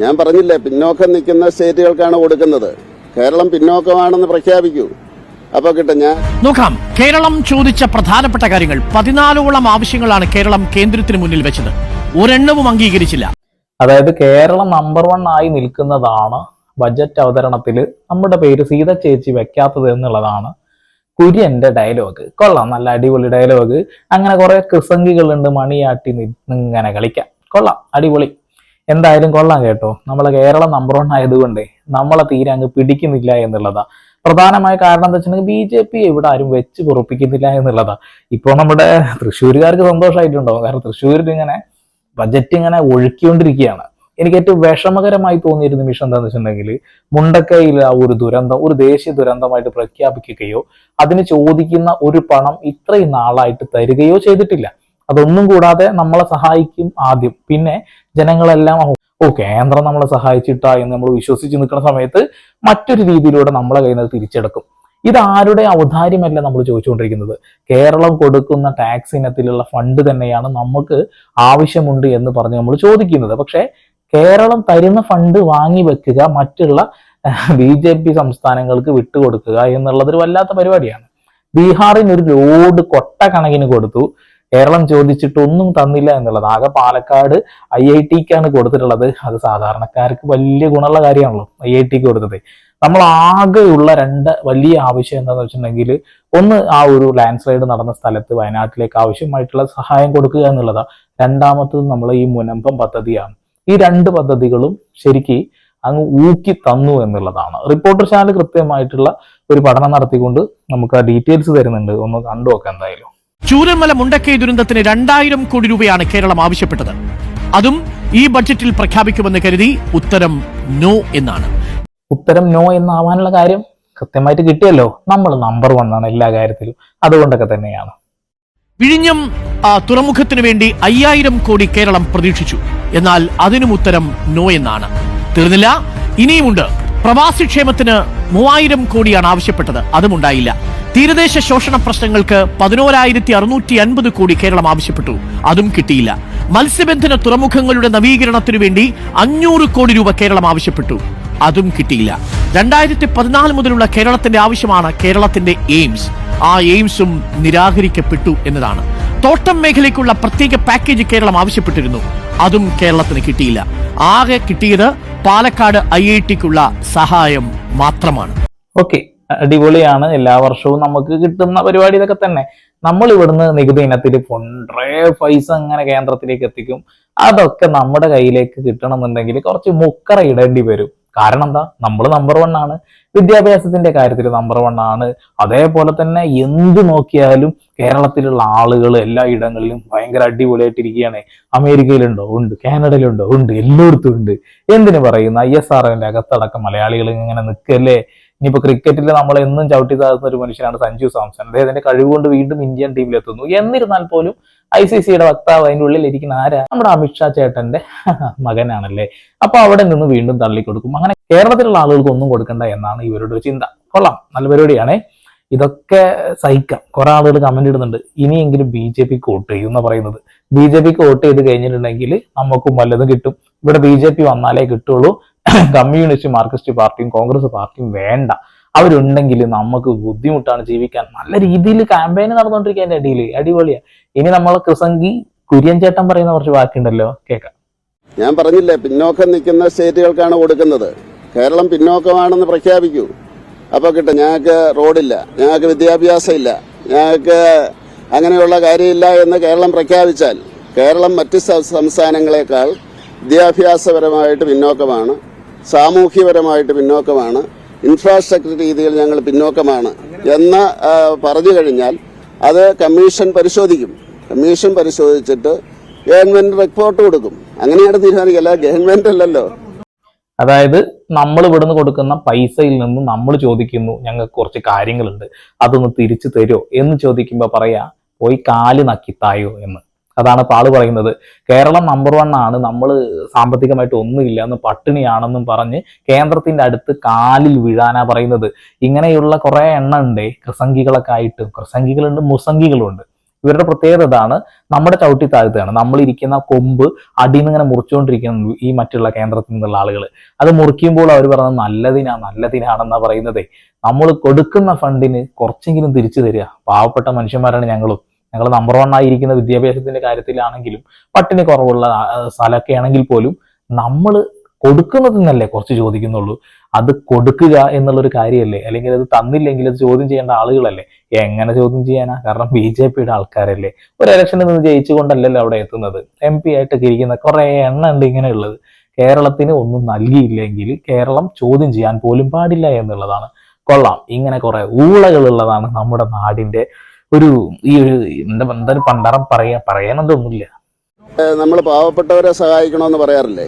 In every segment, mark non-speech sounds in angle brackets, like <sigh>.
ഞാൻ പറഞ്ഞില്ലേ പിന്നോക്കം നിൽക്കുന്ന സ്റ്റേറ്റുകൾക്കാണ് കൊടുക്കുന്നത്. കേരളം പിന്നോക്കമാണെന്ന് പ്രഖ്യാപിക്കൂ. അപ്പൊ കിട്ടും ഞാൻ നോക്കാം. കേരളം ചോദിച്ച പ്രധാനപ്പെട്ട കാര്യങ്ങൾ. പതിനാലോളം ആവശ്യങ്ങളാണ് കേരളം കേന്ദ്രത്തിന് മുന്നിൽ വെച്ചത്. ഒരെണ്ണവും അംഗീകരിച്ചില്ല. അതായത് കേരളം നമ്പർ വൺ ആയി നിൽക്കുന്നതാണ് ബജറ്റ് അവതരണത്തിൽ നമ്മുടെ പേര് സീത ചേച്ചി വെക്കാത്തത് എന്നുള്ളതാണ് കുര്യന്റെ ഡയലോഗ് കൊള്ളാം നല്ല അടിപൊളി ഡയലോഗ് അങ്ങനെ കുറെ കൃസംഗികളുണ്ട് മണിയാട്ടി ഇങ്ങനെ കളിക്കാം. കൊള്ളാം അടിപൊളി. എന്തായാലും കൊള്ളാം കേട്ടോ. നമ്മളെ കേരളം നമ്പർ വൺ ആയതുകൊണ്ട് നമ്മളെ തീരെ അങ്ങ് പിടിക്കുന്നില്ല എന്നുള്ളതാ. പ്രധാനമായ കാരണം എന്താ വെച്ചിട്ടുണ്ടെങ്കിൽ ബി ജെ പി ഇവിടെ ആരും വെച്ച് പൊറപ്പിക്കുന്നില്ല എന്നുള്ളതാ. ഇപ്പോൾ നമ്മുടെ തൃശ്ശൂരുകാർക്ക് സന്തോഷമായിട്ടുണ്ടാവും കാരണം തൃശ്ശൂരിൽ ഇങ്ങനെ ബജറ്റ് ഇങ്ങനെ ഒഴുക്കിക്കൊണ്ടിരിക്കുകയാണ്. എനിക്ക് ഏറ്റവും വിഷമകരമായി തോന്നിയൊരു നിമിഷം എന്താണെന്ന് വെച്ചിട്ടുണ്ടെങ്കിൽ മുണ്ടക്കയിൽ ആ ഒരു ദുരന്തം ഒരു ദേശീയ ദുരന്തമായിട്ട് പ്രഖ്യാപിക്കുകയോ അതിന് ചോദിക്കുന്ന ഒരു പണം ഇത്രയും നാളായിട്ട് തരികയോ ചെയ്തിട്ടില്ല. അതൊന്നും കൂടാതെ നമ്മളെ സഹായിക്കും ആദ്യം. പിന്നെ ജനങ്ങളെല്ലാം "ഓ, കേന്ദ്രം നമ്മളെ സഹായിച്ചിട്ടാ എന്ന് നമ്മൾ വിശ്വസിച്ച് നിൽക്കുന്ന സമയത്ത് മറ്റൊരു രീതിയിലൂടെ നമ്മളെ കയ്യിൽ നിന്ന് തിരിച്ചെടുക്കും. ഇത് ആരുടെ ഔദാര്യമല്ല നമ്മൾ ചോദിച്ചുകൊണ്ടിരിക്കുന്നത്. കേരളം കൊടുക്കുന്ന ടാക്സ് ഇനത്തിലുള്ള ഫണ്ട് തന്നെയാണ് നമുക്ക് ആവശ്യമുണ്ട് എന്ന് പറഞ്ഞ് നമ്മൾ ചോദിക്കുന്നത്. പക്ഷേ കേരളം തരുന്ന ഫണ്ട് വാങ്ങി വെക്കുക മറ്റുള്ള ബി ജെ പി സംസ്ഥാനങ്ങൾക്ക് വിട്ടുകൊടുക്കുക എന്നുള്ളത് ഒരു വല്ലാത്ത പരിപാടിയാണ്. ബീഹാറിന് ഒരു ലോഡ് കൊട്ട കണക്കിന് കൊടുത്തു. കേരളം ചോദിച്ചിട്ടൊന്നും തന്നില്ല എന്നുള്ളത്. ആകെ പാലക്കാട് ഐ ഐ ടിക്കാണ് കൊടുത്തിട്ടുള്ളത്. അത് സാധാരണക്കാർക്ക് വലിയ ഗുണമുള്ള കാര്യമാണല്ലോ ഐ ഐ ടിക്ക് കൊടുത്തത്. നമ്മൾ ആകെയുള്ള രണ്ട് വലിയ ആവശ്യം എന്താണെന്ന് വെച്ചിട്ടുണ്ടെങ്കിൽ ഒന്ന് ആ ഒരു ലാൻഡ് സ്ലൈഡ് നടന്ന സ്ഥലത്ത് വയനാട്ടിലേക്ക് ആവശ്യമായിട്ടുള്ള സഹായം കൊടുക്കുക എന്നുള്ളതാണ് രണ്ടാമത്തത് നമ്മൾ ഈ മുനമ്പം പദ്ധതിയാണ്. ഈ രണ്ട് പദ്ധതികളും ശരിക്ക് അങ്ങ് ഊക്കി തന്നു എന്നുള്ളതാണ്. റിപ്പോർട്ടർ ചാനൽ കൃത്യമായിട്ടുള്ള ഒരു പഠനം നടത്തിക്കൊണ്ട് നമുക്ക് ആ ഡീറ്റെയിൽസ് തരുന്നുണ്ട്. ഒന്ന് കണ്ടു നോക്കാം എന്തായാലും. ചൂരന്മല മുണ്ടക്കൈ ദുരന്തത്തിന് രണ്ടായിരം കോടി രൂപയാണ് കേരളം ആവശ്യപ്പെട്ടത്. അതും ഈ ബഡ്ജറ്റിൽ പ്രഖ്യാപിക്കുമെന്ന് കരുതി ഉത്തരം നോ എന്നാണ്. ഉത്തരം നോ എന്നാവാനുള്ള കാര്യം കൃത്യമായിട്ട് കിട്ടിയല്ലോ. നമ്മൾ നമ്പർ വൺ ആണ് എല്ലാ കാര്യത്തിലും. അതുകൊണ്ടൊക്കെ തന്നെയാണ്. വിഴിഞ്ഞം തുറമുഖത്തിന് വേണ്ടി അയ്യായിരം കോടി കേരളം പ്രതീക്ഷിച്ചു. എന്നാൽ അതിനും ഉത്തരം നോ എന്നാണ്. തീർന്നില്ല. ഇനിയുമുണ്ട്. പ്രവാസി ക്ഷേമത്തിന് മൂവായിരം കോടിയാണ് ആവശ്യപ്പെട്ടത്. അതും ഉണ്ടായില്ല തീരദേശ ശോഷണ പ്രശ്നങ്ങൾക്ക് പതിനോരായിരത്തി അറുന്നൂറ്റി അൻപത് കോടി കേരളം ആവശ്യപ്പെട്ടു. അതും കിട്ടിയില്ല. മത്സ്യബന്ധന തുറമുഖങ്ങളുടെ നവീകരണത്തിനു വേണ്ടി അഞ്ഞൂറ് കോടി രൂപ കേരളം ആവശ്യപ്പെട്ടു. അതും കിട്ടിയില്ല. രണ്ടായിരത്തി പതിനാല് മുതലുള്ള കേരളത്തിന്റെ ആവശ്യമാണ് കേരളത്തിന്റെ എയിംസ്. ആ എയിംസും നിരാകരിക്കപ്പെട്ടു എന്നതാണ്. തോട്ടം മേഖലയ്ക്കുള്ള പ്രത്യേക പാക്കേജ് കേരളം ആവശ്യപ്പെട്ടിരുന്നു. അതും കേരളത്തിന് കിട്ടിയില്ല. ആകെ കിട്ടിയത് പാലക്കാട് ഐ ഐ ടിക്കുള്ള സഹായം മാത്രമാണ്. ഓക്കെ. അടിപൊളിയാണ്. എല്ലാ വർഷവും നമുക്ക് കിട്ടുന്ന പരിപാടി ഇതൊക്കെ തന്നെ. നമ്മൾ ഇവിടുന്ന് നികുതി ഇനത്തിൽ കൊണ്ടേ പൈസ അങ്ങനെ കേന്ദ്രത്തിലേക്ക് എത്തിക്കും. അതൊക്കെ നമ്മുടെ കയ്യിലേക്ക് കിട്ടണമെന്നുണ്ടെങ്കിൽ കുറച്ച് മുക്കറ ഇടേണ്ടി വരും. കാരണം എന്താ? നമ്മൾ നമ്പർ വൺ ആണ്. വിദ്യാഭ്യാസത്തിന്റെ കാര്യത്തിൽ നമ്പർ വൺ ആണ്. അതേപോലെ തന്നെ എന്ത് നോക്കിയാലും കേരളത്തിലുള്ള ആളുകൾ എല്ലാ ഇടങ്ങളിലും ഭയങ്കര അടിപൊളിയായിട്ടിരിക്കുകയാണ്. അമേരിക്കയിലുണ്ടോ? ഉണ്ട്. കാനഡയിലുണ്ടോ? ഉണ്ട്. എല്ലായിടത്തും ഉണ്ട്. എന്തിനു പറയുന്ന? ഐ എസ് ആർ അകത്തടക്കം മലയാളികൾ ഇങ്ങനെ നിൽക്കല്ലേ? ഇനിയിപ്പോ ക്രിക്കറ്റിൽ നമ്മൾ എന്നും ചവിട്ടി താഴ്ത്തുന്ന ഒരു മനുഷ്യനാണ് സഞ്ജു സാംസൺ. അദ്ദേഹത്തിന്റെ കഴിവുകൊണ്ട് വീണ്ടും ഇന്ത്യൻ ടീമിലെത്തുന്നു എന്നിരുന്നാൽ പോലും ഐ സി സിയുടെ വക്താവ് അതിന്റെ ഉള്ളിൽ ഇരിക്കുന്ന ആരാ? നമ്മുടെ അമിത്ഷാ ചേട്ടന്റെ <laughs> മകനാണല്ലേ. അപ്പൊ അവിടെ നിന്ന് വീണ്ടും തള്ളിക്കൊടുക്കും. അങ്ങനെ കേരളത്തിലുള്ള ആളുകൾക്ക് ഒന്നും കൊടുക്കണ്ട എന്നാണ് ഇവരുടെ ചിന്ത. കൊള്ളാം. നല്ല പരിപാടിയാണേ. ഇതൊക്കെ സഹിക്കാം. കുറെ ആളുകൾ കമന്റ് ഇടുന്നുണ്ട്. ഇനിയെങ്കിലും ബി ജെ പിക്ക് വോട്ട് ചെയ്യും എന്ന് പറയുന്നത്. ബി ജെ പിക്ക് വോട്ട് ചെയ്ത് കഴിഞ്ഞിട്ടുണ്ടെങ്കിൽ നമുക്കും വല്ലതും കിട്ടും. ഇവിടെ ബി ജെ പി വന്നാലേ കിട്ടുള്ളൂ. കമ്മ്യൂണിസ്റ്റ് മാർക്സിസ്റ്റ് പാർട്ടിയും കോൺഗ്രസ് പാർട്ടിയും വേണ്ട. അവരുണ്ടെങ്കിൽ നമുക്ക് ബുദ്ധിമുട്ടാണ് ജീവിക്കാൻ. നല്ല രീതിയിൽ ക്യാമ്പയിൻ നടന്നുകൊണ്ടിരിക്കുക അതിന്റെ അടിയിൽ അടിപൊളിയാ. ഇനി നമ്മളെ കൃസംഗി കുര്യൻ ചേട്ടൻ പറയുന്ന കുറച്ച് വാക്കുണ്ടല്ലോ. കേൾക്കാം ഞാൻ പറഞ്ഞില്ലേ പിന്നോക്കം നിൽക്കുന്ന സ്റ്റേറ്റുകൾക്കാണ് കൊടുക്കുന്നത്. കേരളം പിന്നോക്കമാണെന്ന് പ്രഖ്യാപിക്കൂ. അപ്പൊ കിട്ടും. ഞങ്ങൾക്ക് റോഡില്ല. ഞങ്ങൾക്ക് വിദ്യാഭ്യാസം ഇല്ല ഞങ്ങൾക്ക് അങ്ങനെയുള്ള കാര്യമില്ല എന്ന് കേരളം പ്രഖ്യാപിച്ചാൽ കേരളം മറ്റ് സംസ്ഥാനങ്ങളെക്കാൾ വിദ്യാഭ്യാസപരമായിട്ട് പിന്നോക്കമാണ്. സാമൂഹ്യപരമായിട്ട് പിന്നോക്കമാണ്. ഇൻഫ്രാസ്ട്രക്ചർ രീതിയിൽ ഞങ്ങൾ പിന്നോക്കമാണ്. എന്ന് പറഞ്ഞു കഴിഞ്ഞാൽ അത് കമ്മീഷൻ പരിശോധിക്കും. കമ്മീഷൻ പരിശോധിച്ചിട്ട് ഗവൺമെന്റ് റിപ്പോർട്ട് കൊടുക്കും. അങ്ങനെയാണ് തീരുമാനിക്കുക. അല്ല ഗവൺമെന്റ് അല്ലല്ലോ. അതായത് നമ്മൾ ഇവിടുന്ന് കൊടുക്കുന്ന പൈസയിൽ നിന്ന് നമ്മൾ ചോദിക്കുന്നു ഞങ്ങൾക്ക് കുറച്ച് കാര്യങ്ങളുണ്ട് അതൊന്ന് തിരിച്ചു തരുമോ എന്ന് ചോദിക്കുമ്പോൾ പറയാ പോയി കാൽ നക്കിത്തായോ എന്ന്. അതാണ് ഇപ്പൊ ആൾ പറയുന്നത്. കേരളം നമ്പർ വൺ ആണ്. നമ്മൾ സാമ്പത്തികമായിട്ട് ഒന്നുമില്ല. എന്ന് പട്ടിണിയാണെന്നും പറഞ്ഞ് കേന്ദ്രത്തിന്റെ അടുത്ത് കാലിൽ വീഴാനാ പറയുന്നത്. ഇങ്ങനെയുള്ള കുറെ എണ്ണം ഉണ്ട്. കൃസംഗികളൊക്കെ ആയിട്ട് പ്രസംഗികളുണ്ട് മുസംഗികളുണ്ട്. ഇവരുടെ പ്രത്യേകത ഇതാണ്. നമ്മുടെ ചവിട്ടി താഴ്ത്തുകയാണ് നമ്മൾ ഇരിക്കുന്ന കൊമ്പ് അടിയിൽ നിന്ന് ഇങ്ങനെ മുറിച്ചുകൊണ്ടിരിക്കുന്നു ഈ മറ്റുള്ള കേന്ദ്രത്തിൽ നിന്നുള്ള ആളുകൾ അത് മുറിക്കുമ്പോൾ അവർ പറയുന്നത് നല്ലതിനാ നല്ലതിനാണെന്നാ പറയുന്നതേ. നമ്മൾ കൊടുക്കുന്ന ഫണ്ടിന് കുറച്ചെങ്കിലും തിരിച്ചു തരിക. പാവപ്പെട്ട മനുഷ്യന്മാരാണ് ഞങ്ങളും. ഞങ്ങൾ നമ്പർ വൺ ആയിരിക്കുന്ന വിദ്യാഭ്യാസത്തിന്റെ കാര്യത്തിലാണെങ്കിലും പട്ടിണി കുറവുള്ള സ്ഥലമൊക്കെ ആണെങ്കിൽ പോലും നമ്മൾ കൊടുക്കുന്നതെന്നല്ലേ കുറച്ച് ചോദിക്കുന്നുള്ളൂ. അത് കൊടുക്കുക എന്നുള്ളൊരു കാര്യമല്ലേ? അല്ലെങ്കിൽ അത് തന്നില്ലെങ്കിൽ അത് ചോദ്യം ചെയ്യേണ്ട ആളുകളല്ലേ? എങ്ങനെ ചോദ്യം ചെയ്യാനാ? കാരണം ബി ജെ പിയുടെ ആൾക്കാരല്ലേ? ഒരു ഇലക്ഷനിൽ നിന്ന് ജയിച്ചുകൊണ്ടല്ലല്ലോ അവിടെ എത്തുന്നത്. എം പി ആയിട്ടൊക്കെ ഇരിക്കുന്ന കുറെ എണ്ണ ഉണ്ട് ഇങ്ങനെയുള്ളത്. കേരളത്തിന് ഒന്നും നൽകിയില്ലെങ്കിൽ കേരളം ചോദ്യം ചെയ്യാൻ പോലും പാടില്ല എന്നുള്ളതാണ്. കൊള്ളാം. ഇങ്ങനെ കുറെ ഊളകളുള്ളതാണ് നമ്മുടെ നാടിന്റെ ഒരു ഈ ഒരു എന്താ എന്തായാലും പണ്ടാറം പറയാ പറയാനൊന്നുമില്ല നമ്മൾ പാവപ്പെട്ടവരെ സഹായിക്കണമെന്ന് പറയാറില്ലേ?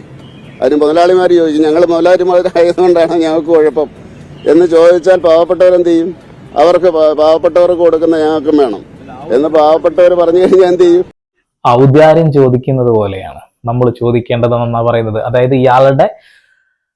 അതിന് മുതലാളിമാർ ചോദിച്ചു ഞങ്ങൾ മുതലാളിമാരായതുകൊണ്ടാണ് ഞങ്ങൾക്ക് കുഴപ്പം. എന്ന് ചോദിച്ചാൽ പാവപ്പെട്ടവരെന്ത് ചെയ്യും? അവർക്ക് പാവപ്പെട്ടവർക്ക് കൊടുക്കുന്ന ഞങ്ങൾക്കും വേണം. എന്ന് പാവപ്പെട്ടവർ പറഞ്ഞു കഴിഞ്ഞാൽ എന്ത് ചെയ്യും? ഔദാര്യം ചോദിക്കുന്നത് പോലെയാണ്. നമ്മൾ ചോദിക്കേണ്ടതെന്നാ പറയുന്നത്. അതായത് ഇയാളുടെ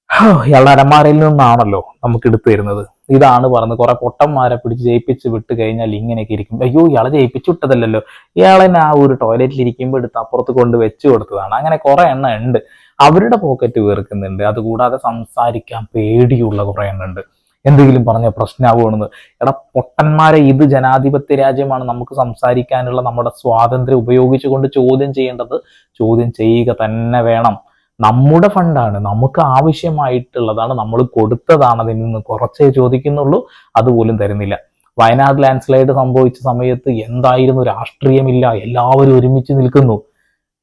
<sighs> ഇയാളുടെ അരമാരയിൽ നിന്നാണല്ലോ നമുക്ക് എടുത്തു തരുന്നത്. ഇതാണ് പറഞ്ഞത്. കുറെ പൊട്ടന്മാരെ പിടിച്ച് ജയിപ്പിച്ച് വിട്ട് കഴിഞ്ഞാൽ ഇങ്ങനെയൊക്കെ ഇരിക്കും. അയ്യോ ഇയാളെ ജയിപ്പിച്ചു വിട്ടതല്ലല്ലോ. ഇയാളെ ആ ഒരു ടോയ്ലറ്റിൽ ഇരിക്കുമ്പോൾ എടുത്ത് അപ്പുറത്ത് കൊണ്ട് വെച്ചു കൊടുത്തതാണ്. അങ്ങനെ കുറെ എണ്ണം ഉണ്ട്. അവരുടെ പോക്കറ്റ് വീർക്കുന്നുണ്ട് അതുകൂടാതെ സംസാരിക്കാൻ പേടിയുള്ള കുറെ എണ്ണം ഉണ്ട്. എന്തെങ്കിലും പറഞ്ഞ പ്രശ്നമാവുമെന്ന് എടാ പൊട്ടന്മാരെ ഇത് ജനാധിപത്യ രാജ്യമാണ്. നമുക്ക് സംസാരിക്കാനുള്ള നമ്മുടെ സ്വാതന്ത്ര്യം ഉപയോഗിച്ചുകൊണ്ട് ചോദ്യം ചെയ്യേണ്ടത് ചോദ്യം ചെയ്യുക തന്നെ വേണം. നമ്മുടെ ഫണ്ടാണ് നമുക്ക് ആവശ്യമായിട്ടുള്ളതാണ് നമ്മൾ കൊടുത്തതാണ് അതിൽ നിന്ന് കുറച്ചേ ചോദിക്കുന്നുള്ളൂ. അതുപോലും തരുന്നില്ല. വയനാട് ലാൻഡ് സ്ലൈഡ് സംഭവിച്ച സമയത്ത് എന്തായിരുന്നു? രാഷ്ട്രീയമില്ല. എല്ലാവരും ഒരുമിച്ച് നിൽക്കുന്നു.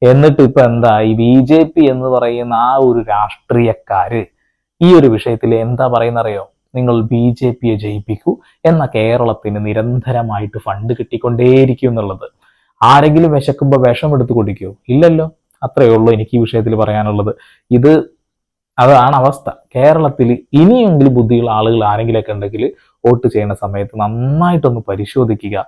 എന്നിട്ട് ഇപ്പൊ എന്താ? ഈ ബി ജെ പി എന്ന് പറയുന്ന ആ ഒരു രാഷ്ട്രീയക്കാര് ഈ ഒരു വിഷയത്തിൽ എന്താ പറയുന്നറിയോ? നിങ്ങൾ ബി ജെ പിയെ ജയിപ്പിക്കൂ എന്ന കേരളത്തിന് നിരന്തരമായിട്ട് ഫണ്ട് കിട്ടിക്കൊണ്ടേയിരിക്കും എന്നുള്ളത്. ആരെങ്കിലും വിശക്കുമ്പോൾ വിഷം എടുത്ത് കുടിക്കൂ? ഇല്ലല്ലോ. അത്രയേ ഉള്ളൂ എനിക്ക് ഈ വിഷയത്തിൽ പറയാനുള്ളത്. ഇത് അതാണ് അവസ്ഥ. കേരളത്തിൽ ഇനിയെങ്കിലും ബുദ്ധിയുള്ള ആളുകൾ ആരെങ്കിലുമൊക്കെ ഉണ്ടെങ്കിൽ വോട്ട് ചെയ്യുന്ന സമയത്ത് നന്നായിട്ടൊന്ന് പരിശോധിക്കുക.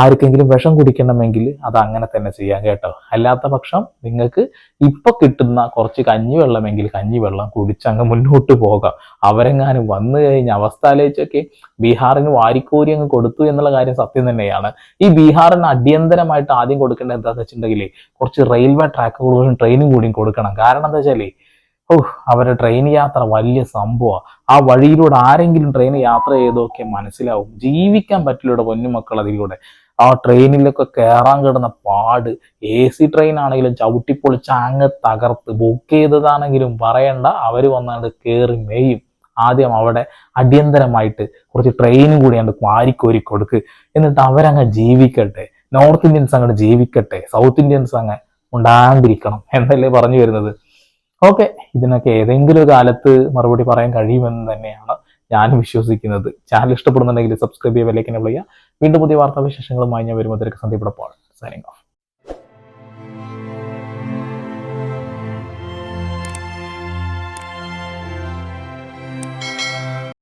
ആർക്കെങ്കിലും വിഷം കുടിക്കണമെങ്കിൽ അത് അങ്ങനെ തന്നെ ചെയ്യാം കേട്ടോ. അല്ലാത്ത പക്ഷം നിങ്ങൾക്ക് ഇപ്പൊ കിട്ടുന്ന കുറച്ച് കഞ്ഞിവെള്ളമെങ്കിൽ കഞ്ഞിവെള്ളം കുടിച്ചങ്ങ് മുന്നോട്ട് പോകാം. അവരെങ്ങാനും വന്നു കഴിഞ്ഞ അവസ്ഥ ആലോചിച്ചൊക്കെ ബീഹാറിന് വാരിക്കോരി അങ്ങ് കൊടുത്തു എന്നുള്ള കാര്യം സത്യം തന്നെയാണ്. ഈ ബീഹാറിന് അടിയന്തരമായിട്ട് ആദ്യം കൊടുക്കേണ്ട എന്താണെന്ന് വെച്ചിട്ടുണ്ടെങ്കിൽ കുറച്ച് റെയിൽവേ ട്രാക്കുകളും ട്രെയിനും കൂടിയും കൊടുക്കണം. കാരണം എന്താ വെച്ചാൽ ഓ അവരുടെ ട്രെയിൻ യാത്ര വലിയ സംഭവമാണ് ആ വഴിയിലൂടെ ആരെങ്കിലും ട്രെയിൻ യാത്ര ചെയ്തൊക്കെ മനസ്സിലാവും. ജീവിക്കാൻ പറ്റില്ലൂടെ പൊന്നുമക്കൾ അതിലൂടെ. ആ ട്രെയിനിലൊക്കെ കയറാൻ കിടന്ന പാട്. എ സി ട്രെയിൻ ആണെങ്കിലും ചവിട്ടിപ്പൊളിച്ച് അങ്ങ് തകർത്ത്. ബുക്ക് ചെയ്തതാണെങ്കിലും പറയണ്ട. അവർ വന്നാണ്ട് കയറി മേയും. ആദ്യം അവിടെ അടിയന്തരമായിട്ട് കുറച്ച് ട്രെയിനും കൂടി അങ്ങോട്ട് വാരിക്കോരി കൊടുക്ക്. എന്നിട്ട് അവരങ്ങ് ജീവിക്കട്ടെ. നോർത്ത് ഇന്ത്യൻസ് അങ്ങോട്ട് ജീവിക്കട്ടെ. സൗത്ത് ഇന്ത്യൻസ് അങ്ങ് ഉണ്ടാണ്ടിരിക്കണം എന്നല്ലേ പറഞ്ഞു വരുന്നത്. ഓക്കെ ഇതിനൊക്കെ ഏതെങ്കിലും ഒരു കാലത്ത് മറുപടി പറയാൻ കഴിയുമെന്ന് തന്നെയാണ് ഞാനും വിശ്വസിക്കുന്നത്. ചാനൽ ഇഷ്ടപ്പെടുന്നുണ്ടെങ്കിൽ സബ്സ്ക്രൈബ് ചെയ്യുക വിലക്കിനെ വിളിക്കുക വീണ്ടും പുതിയ വാർത്താവിശേഷങ്ങളുമായി ഞാൻ വരുമ്പോൾ സന്ദീപ് സൈനിങ് ഓഫ്